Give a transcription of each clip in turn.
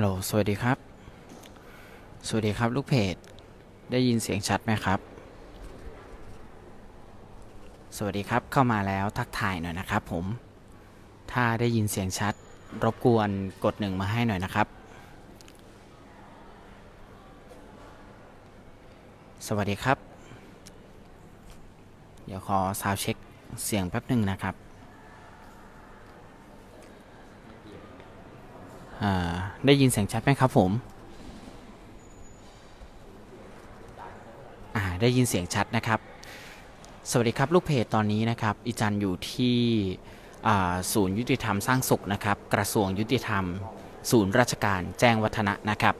ฮัลโหล สวัสดีครับ สวัสดีครับ ลูกเพจ ได้ยินเสียงชัดไหมครับ สวัสดีครับ เข้ามาแล้วทักทายหน่อยนะครับผม ถ้าได้ยินเสียงชัด รบกวนกดหนึ่งมาให้หน่อยนะครับ สวัสดีครับ เดี๋ยวขอซาวเช็คเสียงแป๊บหนึ่งนะครับ อ่า ได้ยินเสียงชัดไหมครับผมได้ยินเสียงชัดนะครับ สวัสดีครับลูกเพจตอนนี้นะครับอีจันอยู่ที่ศูนย์ยุติธรรมสร้างสุขนะครับ กระทรวงยุติธรรม ศูนย์ราชการแจ้งวัฒนะนะครับ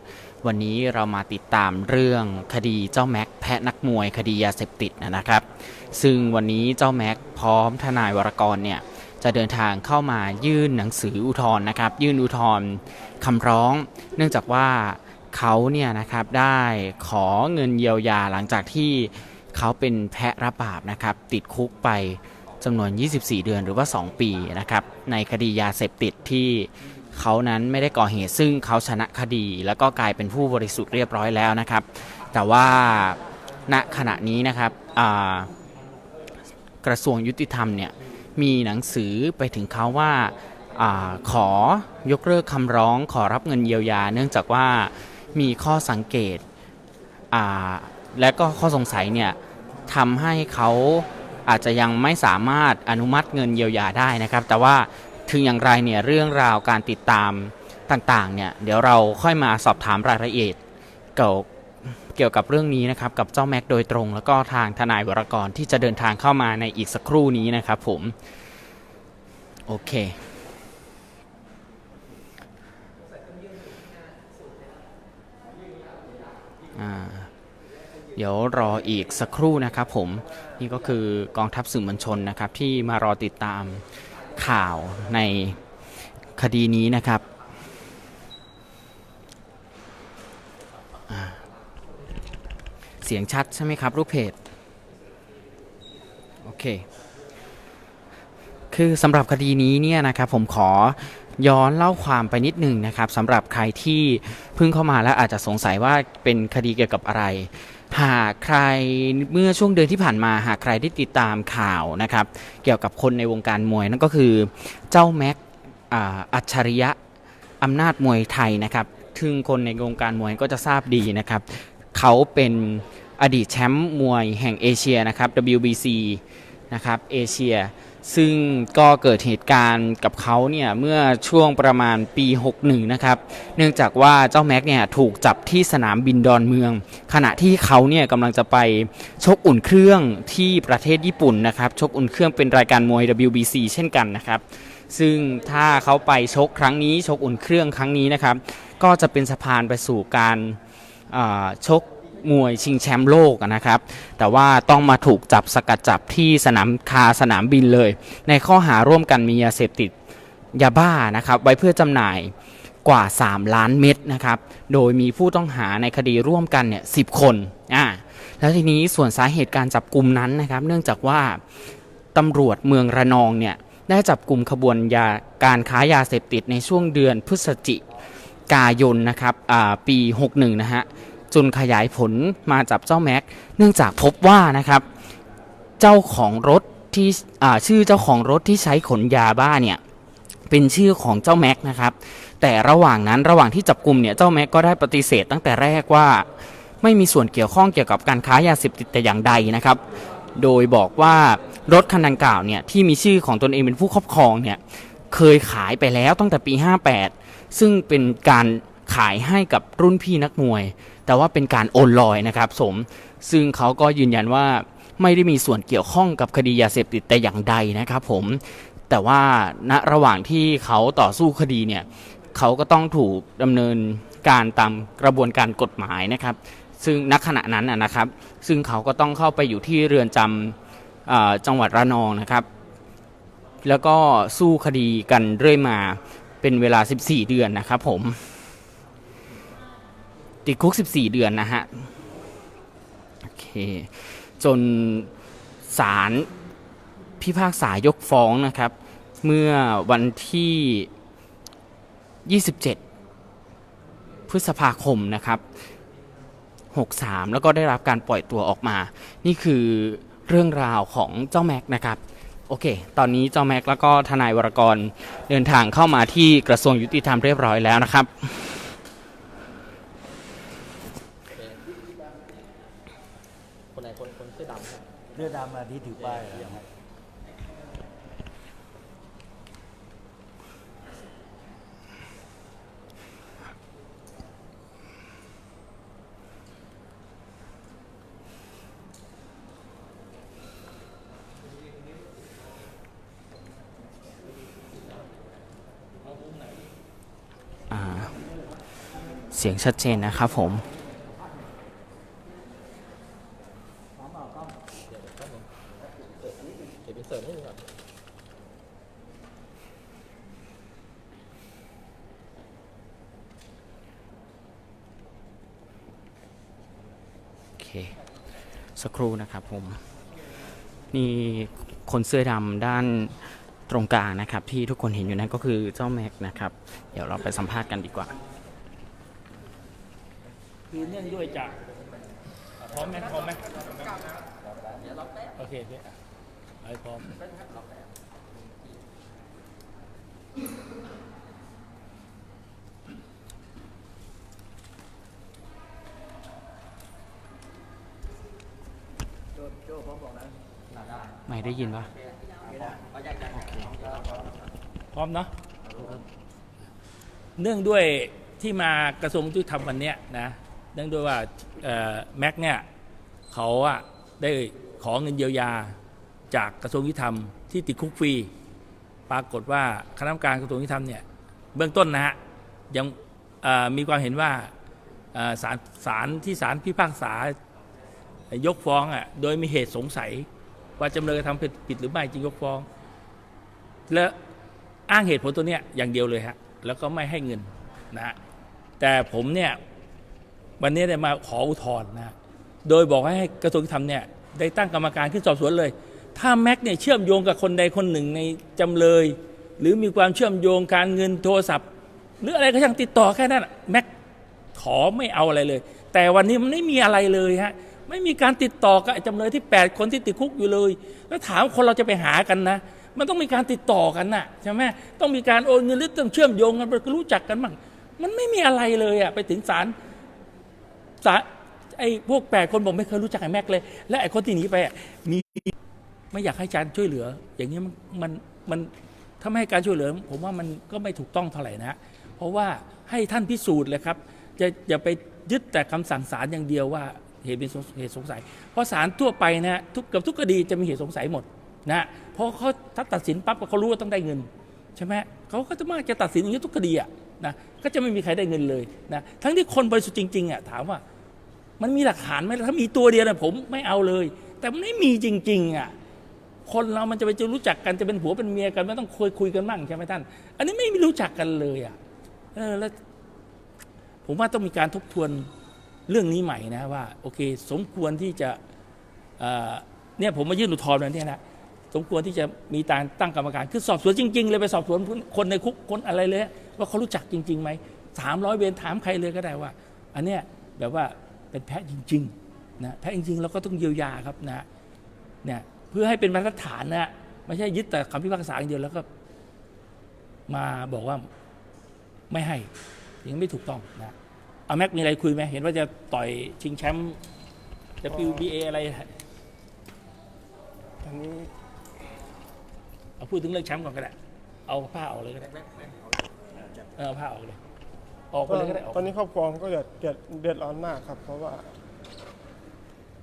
วันนี้เรามาติดตามเรื่องคดีเจ้าแม็กแพะนักมวยคดียาเสพติดนะครับ ซึ่งวันนี้เจ้าแม็กพร้อมทนายวรกรเนี่ย จะเดินทางเข้ามายื่นหนังสืออุทธรณ์นะครับ ยื่นอุทธรณ์คำร้อง เนื่องจากว่าเขาเนี่ยนะครับได้ขอเงินเยียวยาหลังจากที่เขาเป็นแพะรับบาปนะครับ ติดคุกไปจำนวน 24 เดือนหรือว่า 2 ปีนะครับ ในคดียาเสพติดที่เขานั้นไม่ได้ก่อเหตุซึ่งเขาชนะคดี แล้วก็กลายเป็นผู้บริสุทธิ์เรียบร้อยแล้วนะครับ แต่ว่าณขณะนี้นะครับกระทรวงยุติธรรมเนี่ย มีหนังสือไปถึงเขาว่าอขอยกเลิกคำร้องขอรับเงินเยียวยา เนื่องจากว่ามีข้อสังเกตและก็ข้อสงสัยเนี่ยทำให้เขาอาจจะยังไม่สามารถอนุมัติเงินเยียวยาได้นะครับ แต่ว่าถึงอย่างไรเนี่ยเรื่องราวการติดตามต่างๆเนี่ยเดี๋ยวเราค่อยมาสอบถามรายละเอียดเกี่ยว กี่ยวกับเรื่องนี้นะครับกับเจ้าแม็กโดยตรง แล้วก็ทางทนายวรกรที่จะเดินทางเข้ามาในอีกสักครู่นี้นะครับผมโอเคเดี๋ยวรออีกสักครู่นะครับผมนี่ก็คือกองทัพสื่อมวลชนนะครับที่มารอติดตามข่าวในคดีนี้นะครับอ่าเสียงชัดใช่ไหมครับลูกเพจโอเค คือสำหรับคดีนี้เนี่ยนะครับผมขอย้อนเล่าความไปนิดหนึ่งนะครับสำหรับใครที่เพิ่งเข้ามาแล้วอาจจะสงสัยว่าเป็นคดีเกี่ยวกับอะไร หากใครเมื่อช่วงเดือนที่ผ่านมาหากใครได้ติดตามข่าวนะครับ เกี่ยวกับคนในวงการมวยนั่นก็คือเจ้าแม็กอัจฉริยะอำนาจมวยไทยนะครับซึ่งคนในวงการมวยก็จะทราบดีนะครับ เขาเป็น อดีตแชมป์มวยแห่งเอเชียนะครับ WBC นะครับเอเชีย ซึ่งก็เกิดเหตุการณ์กับเขาเนี่ย เมื่อช่วงประมาณปี 61 นะครับ เนื่องจากว่าเจ้าแม็กเนี่ยถูกจับที่สนามบินดอนเมือง ขณะที่เขาเนี่ยกำลังจะไปชกอุ่นเครื่องที่ประเทศญี่ปุ่นนะครับ ชกอุ่นเครื่องเป็นรายการมวย WBC เช่นกันนะครับซึ่งถ้าเขาไปชกครั้งนี้ชกอุ่นเครื่องครั้งนี้นะครับ ก็จะเป็นสะพานไปสู่การชก มวยชิงแชมป์โลกนะครับ แต่ว่าต้องมาถูกจับสกัดจับที่สนามคาสนามบินเลย ในข้อหาร่วมกันมียาเสพติดยาบ้านะครับ ไว้เพื่อจำหน่ายกว่า 3 ล้านเม็ดนะครับ โดยมีผู้ต้องหาในคดีร่วมกันเนี่ยสิคนอ่าแล้วทีนี้ส่วนสาเหตุการจับกลุ่มนั้นนะครับ เนื่องจากว่าตำรวจเมืองระนองเนี่ยได้จับกลุ่มขบวนยาการค้ายาเสพติดในช่วงเดือนพฤศจิกายนนะครับอ่าปี 61 นะฮะ จนขยายผลมาจับเจ้าแม็ก เนื่องจากพบว่านะครับเจ้าของรถที่ชื่อเจ้าของรถที่ใช้ขนยาบ้าเนี่ยเป็นชื่อของเจ้าแม็กนะครับแต่ระหว่างนั้นระหว่างที่จับกลุ่มเนี่ยเจ้าแม็กก็ได้ปฏิเสธตั้งแต่แรกว่า ไม่มีส่วนเกี่ยวข้องเกี่ยวกับการค้ายาเสพติดแต่อย่างใดนะครับ โดยบอกว่ารถคันดังกล่าวเนี่ยที่มีชื่อของตนเองเป็นผู้ครอบครองเนี่ยเคยขายไปแล้วตั้งแต่ปี 58 ซึ่งเป็นการขายให้กับรุ่นพี่นักมวย แต่ว่าเป็นการโอนลอยนะครับสมซึ่งเขาก็ยืนยันว่าไม่ได้มีส่วนเกี่ยวข้องกับคดียาเสพติดแต่อย่างใดนะครับผมแต่ว่าณระหว่างที่เขาต่อสู้คดีเนี่ยเขาก็ต้องถูกดำเนินการตามกระบวนการกฎหมายนะครับ ซึ่งณขณะนั้นนะครับ ซึ่งเขาก็ต้องเข้าไปอยู่ที่เรือนจำจังหวัดระนองนะครับ แล้วก็สู้คดีกันเรื่อยมาเป็นเวลา 14 เดือนนะครับผม ติดคุก 14 เดือนนะฮะ โอเค จนศาลพิพากษายกฟ้องนะครับ เมื่อวันที่ 27 พฤษภาคมนะครับ 63 แล้วก็ได้รับการปล่อยตัวออกมา นี่คือเรื่องราวของเจ้าแม็กนะครับโอเค ตอนนี้เจ้าแม็กแล้วก็ทนายวรกรเดินทางเข้ามาที่กระทรวงยุติธรรมเรียบร้อยแล้วนะครับ คนไหนคนคนเสื้อดำครับ เสื้อดำอะ ที่ถือป้ายนะครับเสียงชัดเจนนะครับผม เก็บเป็นเสริมให้ดูก่อนโอเค สักครู่นะครับผม นี่คนเสื้อดำด้านตรงกลางนะครับ ที่ทุกคนเห็นอยู่นั่นก็คือเจ้าแม็กนะครับ เดี๋ยวเราไปสัมภาษณ์กันดีกว่าคือเนื่องด้วยจาก พร้อมไหมพร้อมไหมโอเคพี่ไอ้พร้อมไม่ได้ยินปะพร้อมเนาะเนื่องด้วยที่มากระทรวงยุติธรรมวันเนี้ยนะ เนื่องด้วยว่าแม็กเนี่ยเขาอะได้ขอเงินเยียวยาจากกระทรวงยุติธรรมที่ติดคุกฟรีปรากฏว่าคณะกรรมการกระทรวงยุติธรรมเนี่ยเบื้องต้นนะฮะยังมีความเห็นว่าเอ่อศาลศาลที่ศาลพิพากษายกฟ้องอะโดยมีเหตุสงสัย ว่าจำเลยกระทำผิดผิดหรือไม่จึงยกฟ้อง และอ้างเหตุผลตัวเนี้ยอย่างเดียวเลยฮะแล้วก็ไม่ให้เงินนะฮะแต่ผมเนี่ย วันนี้ได้มาขออุทธรณ์นะโดยบอกให้กระทรวงยุติธรรมเนี่ยได้ตั้งกรรมการขึ้นสอบสวนเลย ถ้าแม็กเนี่ยเชื่อมโยงกับคนใดคนหนึ่งในจำเลย หรือมีความเชื่อมโยงการเงินโทรศัพท์ หรืออะไรก็ช่างติดต่อแค่นั้นแม็กขอไม่เอาอะไรเลย แต่วันนี้มันไม่มีอะไรเลยฮะไม่มีการติดต่อกับจำเลยที่ 8 คนที่ติดคุกอยู่เลย แล้วถามคนเราจะไปหากันนะ มันต้องมีการติดต่อกันน่ะใช่ไหมต้องมีการโอนเงินหรือต้องเชื่อมโยงกันรู้จักกันบ้างมันไม่มีอะไรเลยอะไปถึงศาล ศาไอ้พวกแปดคนผมไม่เคยรู้จักไอ้แม็กเลย และไอ้คนที่หนีไปมีไม่อยากให้อาจารย์ช่วยเหลือ อย่างนี้มันมันถ้าไม่ให้การช่วยเหลือ ผมว่ามันก็ไม่ถูกต้องเท่าไหร่นะ เพราะว่าให้ท่านพิสูจน์เลยครับจะอย่าไปยึดแต่คำสั่งศาลอย่างเดียวว่าเหตุเป็นเหตุสงสัย เพราะศาลทั่วไปนะทุกเกือบทุกคดีจะมีเหตุสงสัยหมดนะเพราะเขาถ้าตัดสินปั๊บเขารู้ว่าต้องได้เงิน ใช่ไหมเขาก็จะมากจะตัดสินอย่างนี้ทุกคดีอะ นะก็จะไม่มีใครได้เงินเลยนะทั้งที่คนบริสุทธิ์จริงๆอะถามว่า มันมีหลักฐานไหมถ้ามีตัวเดียวนะผมไม่เอาเลย แต่มันไม่มีจริง ๆอะคนเรามันจะไปจะรู้จักกันจะเป็นผัวเป็นเมียกันไม่ต้องคุยคุยกันบ้างใช่ไหมท่าน อันนี้ไม่มีรู้จักกันเลยอะเออแล้วผมว่าต้องมีการทบทวนเรื่องนี้ใหม่นะว่า โอเค สมควรที่จะเนี่ยผมมายื่นอุทธรณ์เนี่ยนะ สมควรที่จะมีการตั้งกรรมการคือสอบสวนจริง ๆ เลยไปสอบสวนคนในคุกคนอะไรเลย ว่าเขารู้จักจริงๆไหมสามร้อยเวรถามใครเลยก็ได้ว่า อันเนี้ยแบบว่าเป็นแพ้จริงๆนะแพ้จริงๆเราก็ต้องเยียวยาครับนะเนี่ยเพื่อให้เป็นมาตรฐานนะไม่ใช่ยึดแต่คำพิพากษาอย่างเดียวแล้วก็มาบอกว่าไม่ให้ยังไม่ถูกต้องนะเอาแม็กมีอะไรคุยไหมเห็นว่าจะต่อยชิงแชมป์ WBA อะไรตอนนี้ เอาพูดถึงเรื่องแชมป์ก่อนก็ได้เอาผ้าออกเลยก็ได้เออเอาผ้าออกเลย ออกไปเลยก็ได้ออกตอนนี้ครอบครัวผมก็เดือดเดือดเดือดร้อนมากครับ เพราะว่า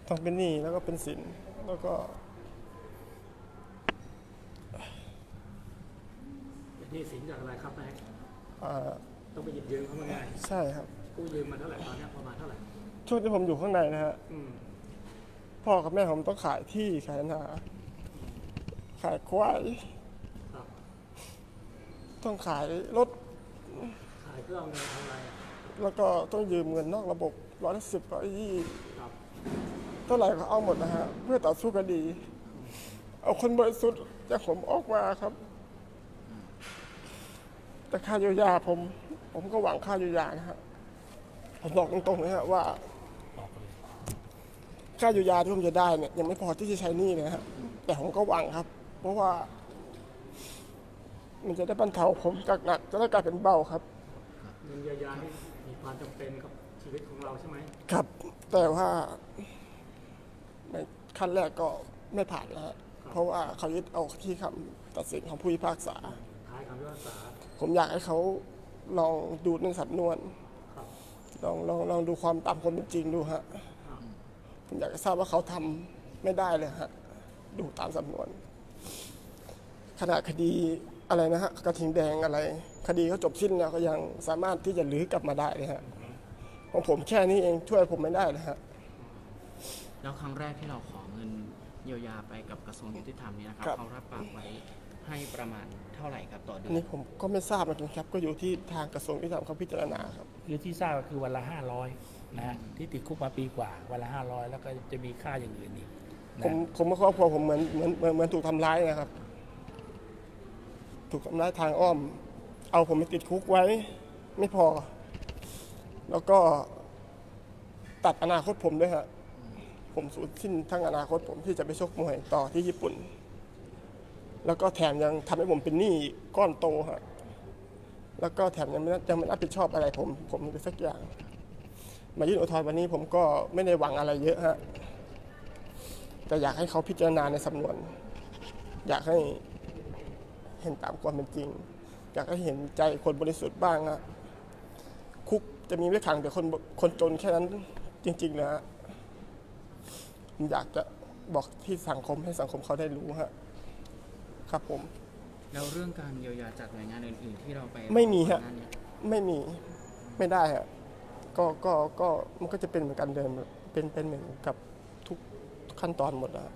ต้องเป็นหนี้แล้วก็เป็นสินแล้วก็นี่สินจากอะไรครับแม็กอ่าต้องไปหยิบยืมเขามาไงใช่ครับ กู้ยืมมาเท่าไหร่ตอนนี้ประมาณเท่าไหร่ช่วงที่ผมอยู่ข้างในนะฮะอืมพ่อกับแม่ผมต้องขายที่ขายนา ขายควายครับต้องขายรถ ขายเพื่อเอาเงินทำอะไรอะแล้วก็ต้องยืมเงินนอกระบบร้อยสิบร้อยยี่ครับเท่าไหร่ก็เอาหมดนะฮะ เพื่อต่อสู้คดี เอาคนบริสุทธิ์จากผมออกมาครับ แต่ค่าเยียวยาผม ผมก็หวังค่าเยียวยานะฮะผมบอกตรงๆเลยฮะว่า ค่าเยียวยาที่ผมจะได้เนี่ยยังไม่พอที่จะใช้หนี้เลยฮะแต่ผมก็หวังครับเพ ราะว่า มันจะได้บรรเทาผมจากหนักจะได้กลายเป็นเบาครับ เงินเยียวยาที่มีความจำเป็นกับชีวิตของเราใช่ไหมครับ แต่ว่าในขั้นแรกก็ไม่ผ่านแล้วฮะเพราะว่าเขายึดเอาที่คำตัดสินของผู้พิพากษา ท้ายคำพิพากษาผมอยากให้เขาลองดูในสำนวน ครับลองลองลองดูความตามความเป็นจริงดูฮะ ผมอยากจะทราบว่าเขาทำไม่ได้เลยฮะ ดูตามสำนวน ขณะคดีอะไรนะฮะกระทิงแดงอะไร คดีเขาจบสิ้นแล้วก็ยังสามารถที่จะลื้อกลับมาได้เลยฮะของผมแค่นี้เองช่วยผมไม่ได้เลยฮะแล้วครั้งแรกที่เราขอเงินเยียวยาไปกับกระทรวงยุติธรรมเนี่ยนะครับครับ เขารับปากไว้ให้ประมาณเท่าไหร่ครับต่อเดืออันนนี้ผมก็ไม่ทราบเหมือนกันครับ ก็อยู่ที่ทางกระทรวงยุติธรรมเขาพิจารณาครับ คือที่ทราบก็คือวันละห้าร้อยนะฮะที่ติดคุกมาปีกว่าวันละห้าร้อยแล้วก็จะมีค่าอย่างอื่นอีกผมนะผมกับครอบครัวผมเหมือนเหมือนเหมือนเหมือนถูกทำร้ายนะครับ ถูกทำร้ายทางอ้อม เอาผมไปติดคุกไว้ไม่พอ แล้วก็ตัดอนาคตผมด้วยฮะผมสูญสิ้นทั้งอนาคตผมที่จะไปชกมวยต่อที่ญี่ปุ่น แล้วก็แถมยังทำให้ผมเป็นหนี้ก้อนโตฮะแล้วก็แถมยังไม่ยังไม่รับผิดชอบอะไรผม ผมเลยสักอย่าง มายื่นอุทธรณ์วันนี้ผมก็ไม่ได้หวังอะไรเยอะฮะแต่อยากให้เขาพิจารณาในสำนวน อยากให้ เห็นตามความเป็นจริง อยากให้เห็นใจคนบริสุทธิ์บ้างอะคุกจะมีไว้ขังแต่คนคนจนแค่นั้นจริง ๆ นะฮะผมอยากจะบอกที่สังคมให้สังคมเขาได้รู้ฮะครับผม แล้วเรื่องการเยียวยาจากหน่วยงานอื่นๆที่เราไปไม่มีฮะ ก่อนหน้านี้ไม่มีไม่ได้ฮะก็ก็ก็มันก็จะเป็นเหมือนกันเดิมเป็นเป็นเหมือนกับทุกขั้นตอนหมดนะฮะ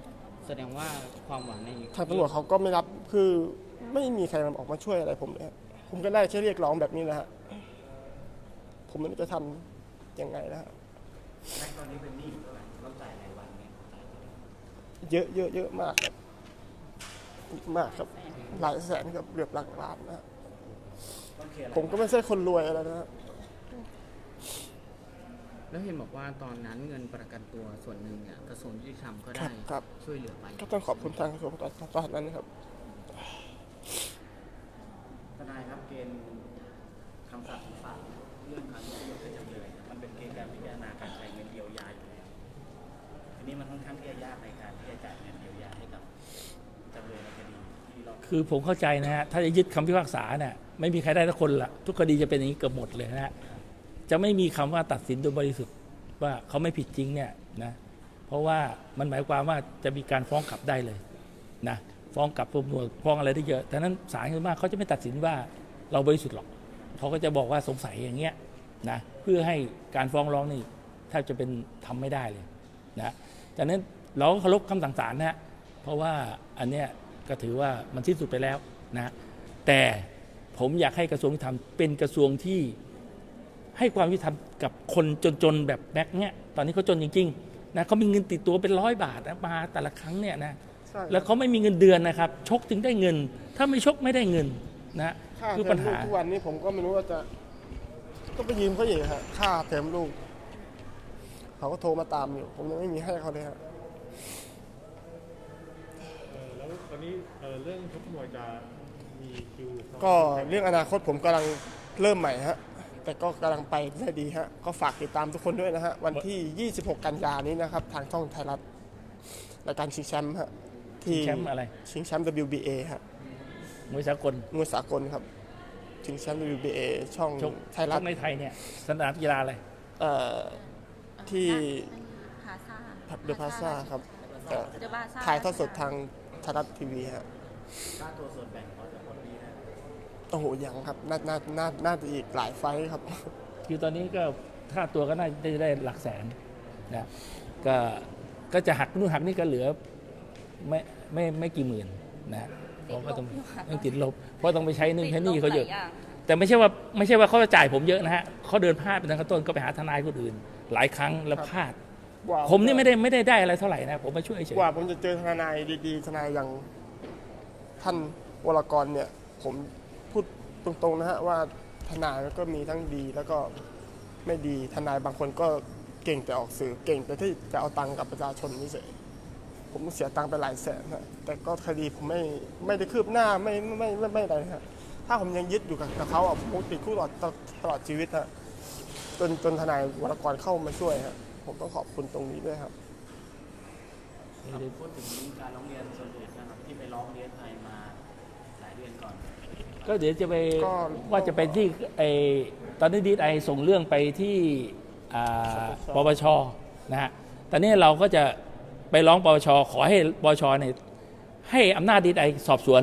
แสดงว่าความหวังในทางตำรวจเขาก็ไม่รับคือ ไม่มีใครมาออกมาช่วยอะไรผมเลยฮะผมก็ได้แค่เรียกร้องแบบนี้นะฮะ ผมไม่รู้จะทำยังไงนะฮะเยอะเยอะเยอะมากครับมากครับ หลายแสนกับเกือบหลักล้านนะฮะผมก็ไม่ใช่คนรวยอะไรนะฮะ แล้วเห็นบอกว่าตอนนั้นเงินประกันตัวส่วนหนึ่งเนี่ยกระทรวงยุติธรรมก็คได้รับครับ ช่วยเหลือไปก็ต้องขอบคุณทางกระทรวงตอนตอนนั้นครับ ทนายครับเก ณฑ์คำสั่งของศาลเรื่องการยกเลิกให้จำเลยเนี่ยมันเป็นเกณฑ์การพิจารณาการจ่ายเงินเยียวยาอยู่แล้วทีนี้มันค่อนข้างที่จะยากในการที่จะจ่ายเงินเยียวยาให้กับจำเลยในคดีที่เราคือผมเข้าใจนะฮะ ถ้าจะยึดคำพิพากษาเนี่ยไม่มีใครได้ทุกคนละทุกคดีจะเป็นอย่างนี้เกือบหมดเลยนะฮะ จะไม่มีคำว่าตัดสินโดยบริสุทธิ์ว่าเขาไม่ผิดจริงเนี่ยนะ เพราะว่ามันหมายความว่าจะมีการฟ้องกลับได้เลยนะ ฟ้องกลับรวมหน่วยฟ้องอะไรได้เยอะแต่นั้นศาลส่วนมากเขาจะไม่ตัดสินว่า เราบริสุทธิ์หรอก เขาก็จะบอกว่าสงสัยอย่างเงี้ยนะเพื่อให้การฟ้องร้องนี่แทบจะเป็นทำไม่ได้เลยนะจากนั้นเราก็เคารพคำสั่งศาลนะฮะเพราะว่าอันเนี้ยก็ถือว่ามันสิ้นสุดไปแล้วนะแต่ผมอยากให้กระทรวงยุติธรรมเป็นกระทรวงที่ให้ความยุติธรรมกับคนจนๆแบบแบ็คเนี่ยตอนนี้เขาจนจริงๆนะเขามีเงินติดตัวเป็นร้อยบาทนะมาแต่ละครั้งเนี่ยนะใช่ครับแล้วเขาไม่มีเงินเดือนนะครับ ชกถึงได้เงิน ถ้าไม่ชกไม่ได้เงินนะ ค่าคือเทปัอญมลูหา กทุกวันนี้ผมก็ไม่รู้ว่าจะก็ไปยืมเขาอีกฮะค่าเทอมลูก เขาก็โทรมาตามอยู่ ผมยังไม่มีให้เขาเลยฮะเออแล้วตอนนี้เออเรื่องชกมวยจะมีคิวก็เรื่องอนาคตผมกำลังเริ่มใหม่ฮะ แต่ก็กำลังไปได้ดีฮะ ก็ฝากติดตามทุกคนด้วยนะฮะ วันที่ 26 กันยานี้นะครับ ทางช่องไทยรัฐรายการชิงแชมป์ฮะที่แชมป์อะไร ชิงแชมป์ WBA ฮะ มวยสากล มวยสากลครับชิงแชมป์ WBA ช่องชกไทยชรัฐกในไทยเนี่ยสนามกีฬาอะไรเอ่อที่พาซ่าเดอะพาซ่าครับแต่เดอะพาซ่าถ่ายทอดสดทางไทยรัฐทีวีฮะค่าตัวส่วนแบ่งเขาจะหมดนี้นะโอ้โหยังครับน่าน่าน่าน่าจะอีกหลายไฟท์ครับคือตอนนี้ก็ค่าตัวก็น่าจะได้หลักแสนนะก็ก็จะหักนู่นหักนี่ก็เหลือไม่ไม่ไม่กี่หมื่นนะ เพราะก็ต้องต้องติดลบ เพราะต้องไปใช้นึ่งใช้หนี่เขาเยอะ ติดลบหลงแต่ไม่ใช่ว่าไม่ใช่ว่าเขาจะจ่ายผมเยอะนะฮะเขาเดินพลาดไปทางขั้นต้นก็ไปหาทนายคนอื่น หลายครั้งแล้วพลาด กว่าผมนี่ไม่ได้ไม่ได้ได้อะไรเท่าไหร่นะผมมาช่วยเฉย กว่าผมจะเจอทนายดีๆทนายอย่างท่านวรกรเนี่ย ผมพูดตรงๆนะฮะว่าทนายก็มีทั้งดีแล้วก็ไม่ดีทนายบางคนก็เก่งแต่ออกสื่อเก่งแต่ที่จะเอาตังค์กับประชาชนนี่เฉย ผมเสียตังค์ไปหลายแสนฮะแต่ก็คดีผมไม่ไม่ได้คืบหน้าไม่ไม่ไม่ไม่อะไรฮะถ้าผมยังยึดอยู่กับกับเขาอะผมคงติดคุกตลอดตลอดชีวิตฮะจนจนทนายวรกรเข้ามาช่วยฮะผมต้องขอบคุณตรงนี้ด้วยครับพูดถึงการร้องเรียนส่วนอื่นนะครับที่ไปร้องเรียนไทยมาหลายเดือนก่อน ก็เดี๋ยวจะไปก็ว่าจะไปที่ไอตอนนี้ดีไอส่งเรื่องไปที่อ่าปปชนะฮะตอนนี้เราก็จะ ไปร้องปปชขอให้ปปชเนี่ยให้อำนาจดีไอสอบสวน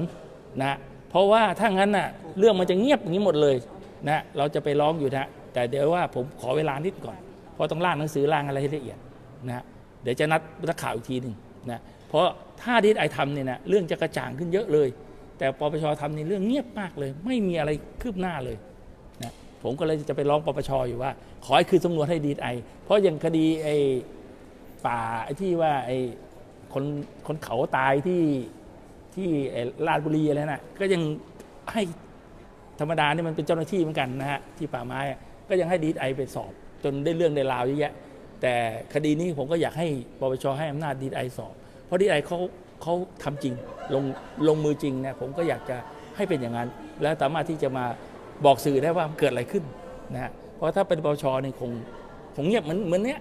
นะเพราะว่าถ้างั้นน่ะเรื่องมันจะเงียบอย่างนี้หมดเลยนะเราจะไปร้องอยู่นะแต่เดี๋ยวว่าผมขอเวลานิดก่อน เพราะต้องร่างหนังสือร่างอะไรให้ละเอียดนะเดี๋ยวจะนัดนักข่าวอีกทีหนึ่งนะเพราะถ้าดีไอทำเนี่ยนะเรื่องจะกระจ่างขึ้นเยอะเลย แต่ปปชทำในเรื่องเงียบมากเลย ไม่มีอะไรคืบหน้าเลยนะผมก็เลยจะไปร้องปปชอยู่ว่า ขอให้คืนสำนวนให้ดีไอเพราะอย่างคดีไอ ป่าไอ้ที่ว่าไอ้คนคนเขาตายที่ที่ลาดบุรีอะไรน่ะก็ยังให้ธรรมดานี่มันเป็นเจ้าหน้าที่เหมือนกันนะฮะที่ป่าไม้ก็ยังให้ดีไอไปสอบ จนได้เรื่องได้ราวเยอะแยะ แต่คดีนี้ผมก็อยากให้ปปชให้อำนาจดีไอสอบ เพราะดีไอเขาเขาทำจริงลงลงมือจริงนี่ยผมก็อยากจะให้เป็นอย่างนั้น แล้วสามารถที่จะมาบอกสื่อได้ว่าเกิดอะไรขึ้นนะฮะเพราะถ้าเป็นปปชเนี่ยคงคงเงียบเหมือนเหมือนเนี้ย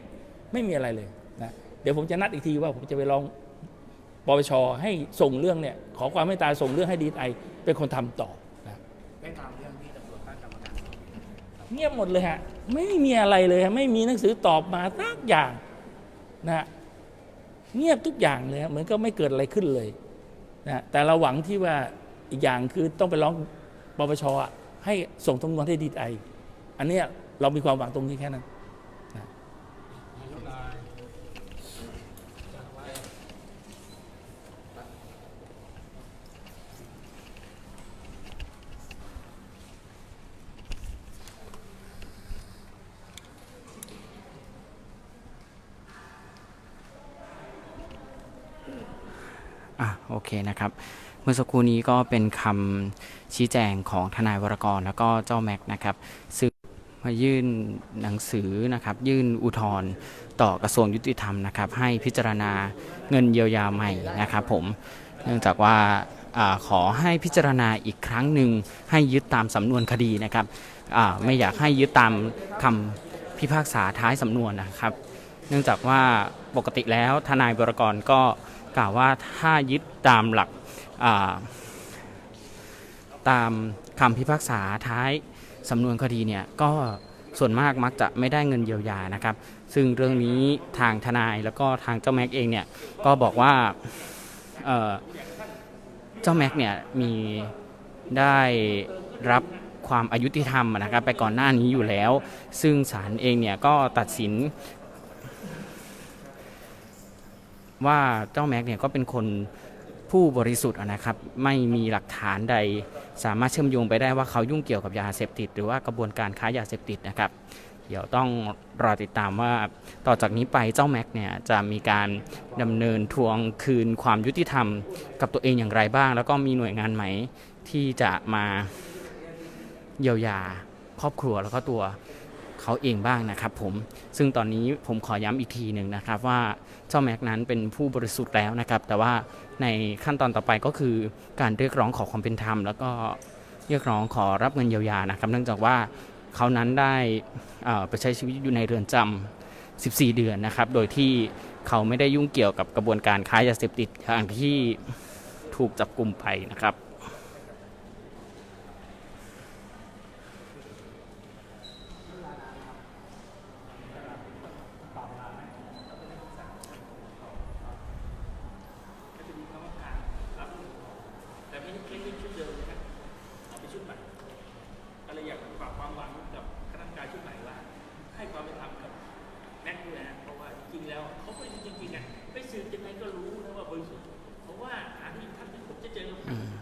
ไม่มีอะไรเลย นะเดี๋ยวผมจะนัดอีกทีว่าผมจะไปลองปปชให้ส่งเรื่องเนี่ยขอความเมตตาส่งเรื่องให้ดีไอเป็นคนทำต่อนะได้ตามเรื่องที่ตำรวจตั้งกรรมการสอบเงียบหมดเลยฮะไม่มีอะไรเลยฮะไม่มีหนังสือตอบมาสักอย่างนะฮะเงียบทุกอย่างเลยฮะเหมือนก็ไม่เกิดอะไรขึ้นเลยนะฮะแต่เราหวังที่ว่าอีกอย่างคือต้องไปร้องปปชอะให้ส่งสำนวนให้ดีไออันเนี้ยเรามีความหวังตรงนี้แค่นั้น เคนะครับ เมื่อสักครู่นี้ก็เป็นคำชี้แจงของทนายวรกรแล้วก็เจ้าแม็กนะครับ ซึ่งมายื่นหนังสือนะครับ ยื่นอุทธรณ์ต่อกระทรวงยุติธรรมนะครับ ให้พิจารณาเงินเยียวยาใหม่นะครับ ผมเนื่องจากว่าอขอให้พิจารณาอีกครั้งหนึ่งให้ยึดตามสำนวนคดีนะครับไม่อยากให้ยึดตามคำพิพากษาท้ายสำนวนนะครับ เนื่องจากว่าปกติแล้วทนายวรกรก็ กล่าวว่าถ้ายึดตามหลักตามคำพิพากษาท้ายสำนวนคดีเนี่ยก็ส่วนมากมักจะไม่ได้เงินเยียวยานะครับ ซึ่งเรื่องนี้ทางทนายแล้วก็ทางเจ้าแม็กเองเนี่ยก็บอกว่าเอ่อเจ้าแม็กเนี่ยมีได้รับความอายุติธรรมนะครับ ไปก่อนหน้านี้อยู่แล้ว ซึ่งศาลเองเนี่ยก็ตัดสิน ว่าเจ้าแม็กเนี่ยก็เป็นคนผู้บริสุทธิ์นะครับ ไม่มีหลักฐานใด สามารถเชื่อมโยงไปได้ว่าเขายุ่งเกี่ยวกับยาเสพติด หรือว่ากระบวนการค้ายาเสพติดนะครับ เดี๋ยวต้องรอติดตามว่าต่อจากนี้ไปเจ้าแม็กเนี่ยจะมีการดำเนินทวงคืนความยุติธรรม กับตัวเองอย่างไรบ้าง แล้วก็มีหน่วยงานไหมที่จะมาเยียวยาครอบครัวแล้วก็ตัวเขาเองบ้างนะครับผมซึ่งตอนนี้ผมขอย้ำอีกทีหนึ่งนะครับว่า เจ้าแม็กนั้นเป็นผู้บริสุทธิ์แล้วนะครับ แต่ว่าในขั้นตอนต่อไปก็คือการเรียกร้องขอความเป็นธรรม แล้วก็เรียกร้องขอรับเงินเยียวยานะครับ เนื่องจากว่าเขานั้นได้อ่อไปใช้ชีวิตอยู่ในเรือนจำ14 เดือนนะครับ โดยที่เขาไม่ได้ยุ่งเกี่ยวกับกระบวนการค้ายาเสพติดอย่างที่ถูกจับกลุ่มไปนะครับ แต่ไม่ไม่ใช่ชุดเดิมนะครับเอาไปชุดใหม่ก็เลยอยากฝากความหวังกับคณะกรรมการชุดใหม่ว่า ให้ความเป็นธรรมกับแม็กซ์ด้วยนะเพราะว่าจริงๆแล้วเขาบริสุทธิ์จริงๆอะไปสืบยังไงก็รู้นะว่าบริสุทธิ์เพราะว่าหาที่ท่านที่ผมจะเจอ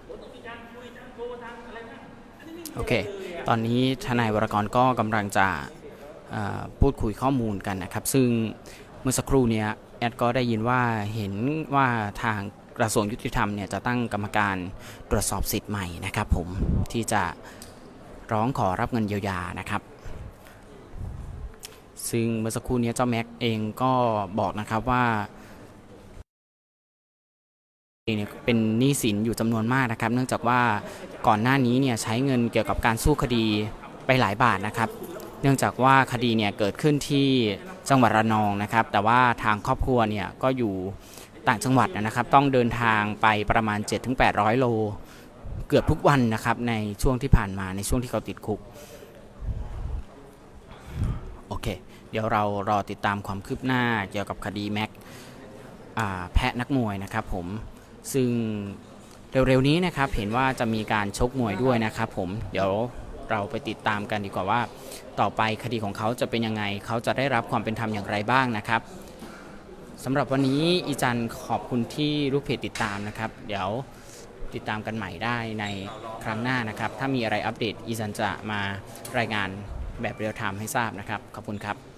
เราต้องมีการคุยทางโทรทางอะไรนะอันนี้ไม่มี โอเคะไรลยะ ตอนนี้ ทนายวรกรก็กำลังจะพูดคุยข้อมูลกันนะครับ ซึ่งเมื่อสักครู่เนี้ยแอดก็ได้ยินว่าเห็นว่าทางกระทรวงยุติธรรมเนี่ยจะตั้งกรรมการตรวจสอบสิทธิ์ใหม่นะครับผมที่จะร้องขอรับเงินเยียวยานะครับ ซึ่งเมื่อสักครู่นี้เจ้าแม็กเองก็บอกนะครับว่าเนี่ยเป็นหนี้สินอยู่จำนวนมากนะครับ เนื่องจากว่าก่อนหน้านี้เนี่ยใช้เงินเกี่ยวกับการสู้คดี ไปหลายบาทนะครับ เนื่องจากว่าคดีเนี่ยเกิดขึ้นที่จังหวัดระนองนะครับ แต่ว่าทางครอบครัวเนี่ยก็อยู่ต่างจังหวัดนะครับ ต้องเดินทางไปประมาณ 7-800 โล เกือบทุกวันนะครับในช่วงที่ผ่านมาในช่วงที่เขาติดคุกโอเค เดี๋ยวเรารอติดตามความคืบหน้าเกี่ยวกับคดีแม็กแพะนักมวยนะครับผมซึ่งเร็วๆนี้นะครับเห็นว่าจะมีการชกมวยด้วยนะครับผมเดี๋ยว เราไปติดตามกันดีกว่าว่า ต่อไปคดีของเขาจะเป็นยังไง เขาจะได้รับความเป็นธรรมอย่างไรบ้างนะครับสำหรับวันนี้อีจันขอบคุณที่ลูกเพจติดตามนะครับ เดี๋ยวติดตามกันใหม่ได้ในครั้งหน้านะครับ ถ้ามีอะไรอัปเดตอีจันจะมารายงานแบบเรียลไทม์ให้ทราบนะครับ ขอบคุณครับ